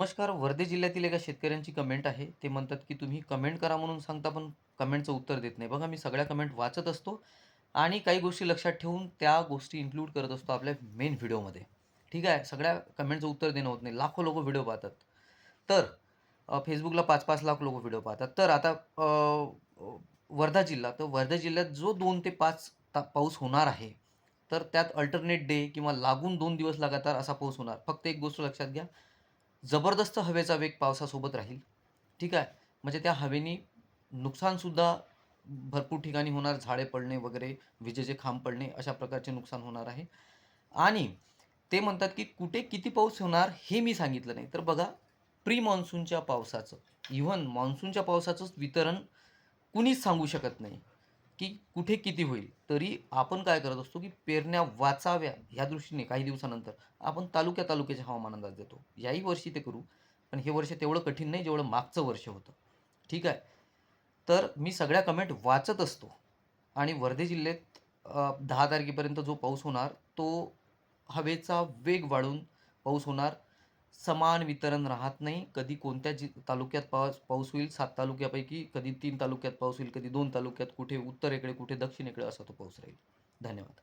नमस्कार. वर्धे जिल्ह्यातील एका शेतकऱ्यांची कमेंट आहे. ते म्हणतात की तुम्ही कमेंट करा म्हणून सांगता पण कमेंटचं उत्तर देत नाही. बघा मी सगळ्या कमेंट वाचत असतो आणि काही गोष्टी लक्षात ठेवून त्या गोष्टी इन्क्लूड करत असतो आपल्या मेन व्हिडिओमध्ये ठीक आहे? सगळ्या कमेंटचं उत्तर देणं होत नाही. लाखो लोक व्हिडिओ पाहतात. तर फेसबुकला पाच पाच लाख लोक व्हिडिओ पाहतात. तर आता वर्धा जिल्हा तर वर्धा जिल्ह्यात जो दोन ते पाच ता पाऊस होणार आहे तर त्यात अल्टरनेट डे किंवा लागून दोन दिवस लगातार असा पाऊस होणार. फक्त एक गोष्ट लक्षात घ्या. जबरदस्त हवेचा वेग पावसासोबत राहील. ठीक आहे? म्हणजे त्या हवेनी नुकसानसुद्धा भरपूर ठिकाणी होणार. झाडे पडणे वगैरे विजेचे खांब पडणे अशा प्रकारचे नुकसान होणार आहे. आणि ते म्हणतात की कुठे किती पाऊस होणार हे मी सांगितलं नाही. तर बघा प्री मान्सूनच्या पावसाचं इव्हन मान्सूनच्या पावसाचंच वितरण कुणीच सांगू शकत नाही. की कुठे किती होईल? तरी आपण काय करत असतो की पेरण्या वाचाव्या ह्या दृष्टीने काही दिवसानंतर आपण तालुक्या तालुक्याच्या हवामान अंदाज देतो याही वर्षी ते करू. पण हे वर्ष तेवढं कठीण नाही जेवढं मागचं वर्ष होतं. ठीक आहे? तर मी सगळ्या कमेंट वाचत असतो. आणि वर्धे जिल्ह्यात दहा तारखेपर्यंत जो पाऊस होणार तो हवेचा वेग वाढून पाऊस होणार. समान वितरण राहत नाही. कधी कोणत्या जि तालुक्यात पाऊस पाऊस होईल सात तालुक्यापैकी कधी तीन तालुक्यात पाऊस होईल कधी दोन तालुक्यात कुठे उत्तरेकडे कुठे दक्षिणेकडे असा तो पाऊस राहील. धन्यवाद.